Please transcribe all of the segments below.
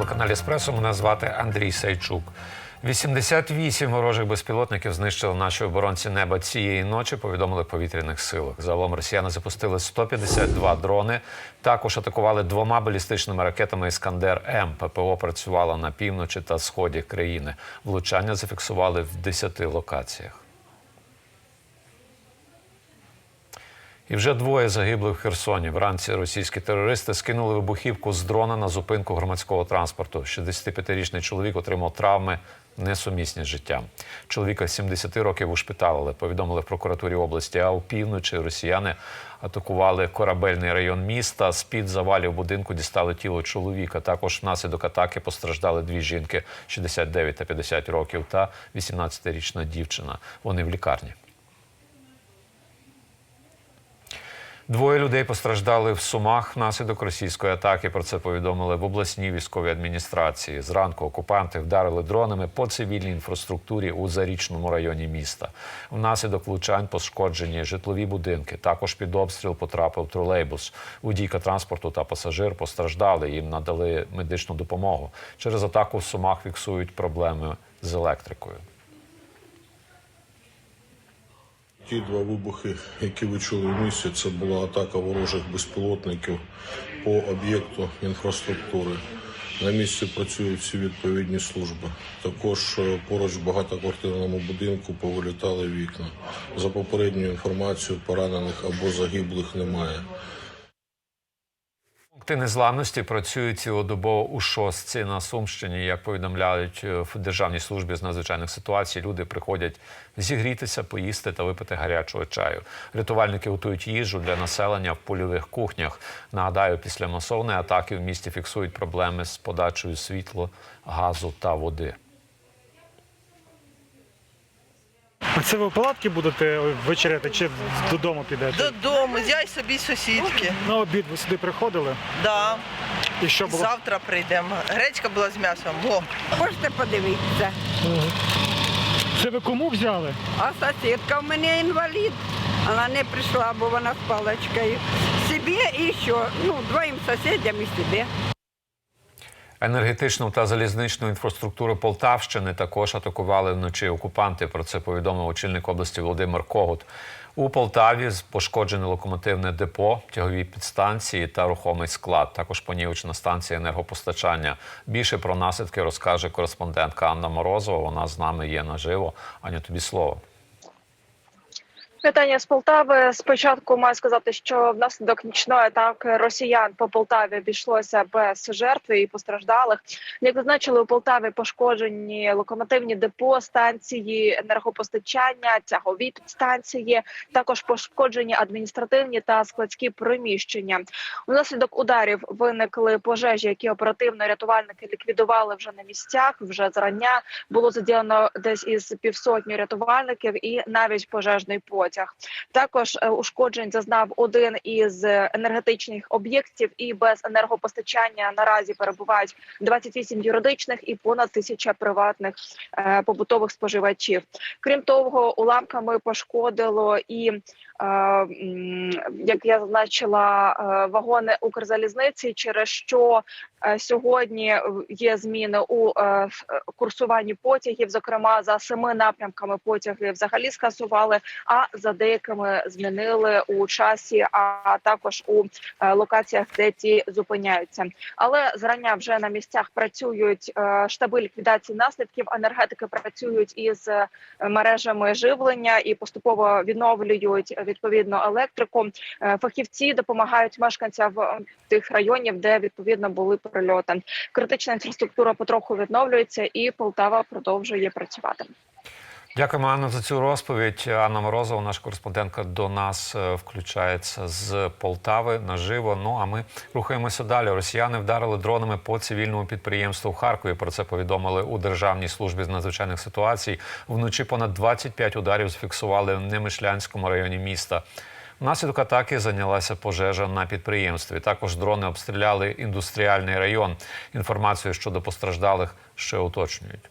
телеканалі Еспресо. Мене звати Андрій Сайчук. 88 ворожих безпілотників знищили наші оборонці неба цієї ночі. Повідомили в повітряних силах. Загалом росіяни запустили 152 дрони. Також атакували двома балістичними ракетами Іскандер М. ППО працювало на півночі та сході країни. Влучання зафіксували в 10 локаціях. І вже двоє загиблих в Херсоні. Вранці російські терористи скинули вибухівку з дрона на зупинку громадського транспорту. 65-річний чоловік отримав травми несумісні з життям. Чоловіка 70 років ушпиталили, повідомили в прокуратурі області. А у півночі росіяни атакували корабельний район міста. З під завалів будинку дістали тіло чоловіка. Також внаслідок атаки постраждали дві жінки 69 та 50 років та 18-річна дівчина. Вони в лікарні. Двоє людей постраждали в Сумах внаслідок російської атаки. Про це повідомили в обласній військовій адміністрації. Зранку окупанти вдарили дронами по цивільній інфраструктурі у зарічному районі міста. Внаслідок влучань пошкоджені житлові будинки. Також під обстріл потрапив тролейбус. Водійка транспорту та пасажир постраждали. Їм надали медичну допомогу. Через атаку в Сумах фіксують проблеми з електрикою. Ті два вибухи, які ви чули в місті, це була атака ворожих безпілотників по об'єкту інфраструктури. На місці працюють всі відповідні служби. Також е, поруч в багатоквартирному будинку повилітали вікна. За попередньою інформацією, поранених або загиблих немає. Пункти незламності працюють цілодобово у шостці на Сумщині. Як повідомляють е, в Державній службі з надзвичайних ситуацій, люди приходять зігрітися, поїсти та випити гарячого чаю. Рятувальники готують їжу для населення в польових кухнях. Нагадаю, після масовної атаки в місті фіксують проблеми з подачею світла, газу та води. А це ви в палатки будете вечеряти чи додому підете? Додому, я й собі сусідки. На обід ви сюди приходили? Да. І що було? Завтра прийдемо. Гречка була з м'ясом. Во. Можете подивитися. Це ви кому взяли? А сусідка в мене інвалід. Вона не прийшла, бо вона з паличкою. Собі і що? Ну, двоїм сусідям і собі. Енергетичну та залізничну інфраструктуру Полтавщини також атакували вночі окупанти. Про це повідомив очільник області Володимир Когут. У Полтаві пошкоджене локомотивне депо, тягові підстанції та рухомий склад. Також понівечена станція енергопостачання. Більше про наслідки розкаже кореспондентка Анна Морозова. Вона з нами є наживо. Аня, тобі слово. Вітання з Полтави. Спочатку маю сказати, що внаслідок нічної атаки росіян по Полтаві обійшлося без жертв і постраждалих. Як зазначили у Полтаві, пошкоджені локомотивні депо, станції енергопостачання, тягові підстанції. Також пошкоджені адміністративні та складські приміщення. Унаслідок ударів виникли пожежі, які оперативно рятувальники ліквідували вже на місцях. Вже зрання було задіяно десь із півсотні рятувальників і навіть пожежний потяг. Також е, ушкоджень зазнав один із енергетичних об'єктів, і без енергопостачання наразі перебувають 28 юридичних і понад тисяча приватних е, побутових споживачів. Крім того, уламками пошкодило і е, як я зазначила, вагони Укрзалізниці, через що сьогодні є зміни у е, е, курсуванні потягів. Зокрема, за семи напрямками потяги взагалі скасували, а за деякими змінили у часі, а також у е, локаціях, де ті зупиняються. Але зрання вже на місцях працюють е, штаби ліквідації наслідків. Енергетики працюють із е, мережами живлення і поступово відновлюють е, відповідно електрику. Е, Фахівці допомагають мешканцям е, тих районів, де відповідно були прильоти. Критична інфраструктура потроху відновлюється, і Полтава продовжує працювати. Дякуємо, Анна, за цю розповідь. Анна Морозова, наша кореспондентка, до нас е, включається з Полтави наживо. Ну а ми рухаємося далі. Росіяни вдарили дронами по цивільному підприємству в Харкові. Про це повідомили у Державній службі з надзвичайних ситуацій. Вночі понад 25 ударів зафіксували в Немишлянському районі міста. Внаслідок атаки зайнялася пожежа на підприємстві. Також дрони обстріляли індустріальний район. Інформацію щодо постраждалих ще уточнюють.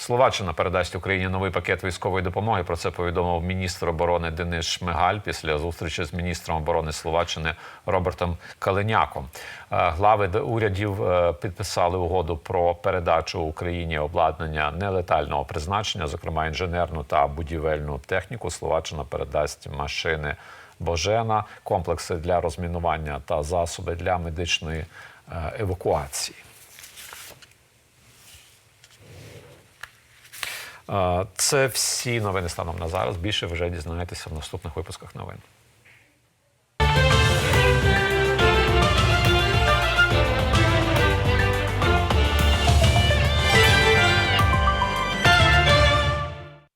Словаччина передасть Україні новий пакет військової допомоги. Про це повідомив міністр оборони Денис Шмигаль після зустрічі з міністром оборони Словаччини Робертом Калиняком. Е, Глави урядів е, підписали угоду про передачу Україні обладнання нелетального призначення, зокрема інженерну та будівельну техніку. Словаччина передасть машини Божена, комплекси для розмінування та засоби для медичної е, евакуації. Це всі новини станом на зараз. Більше вже дізнаєтеся в наступних випусках новин.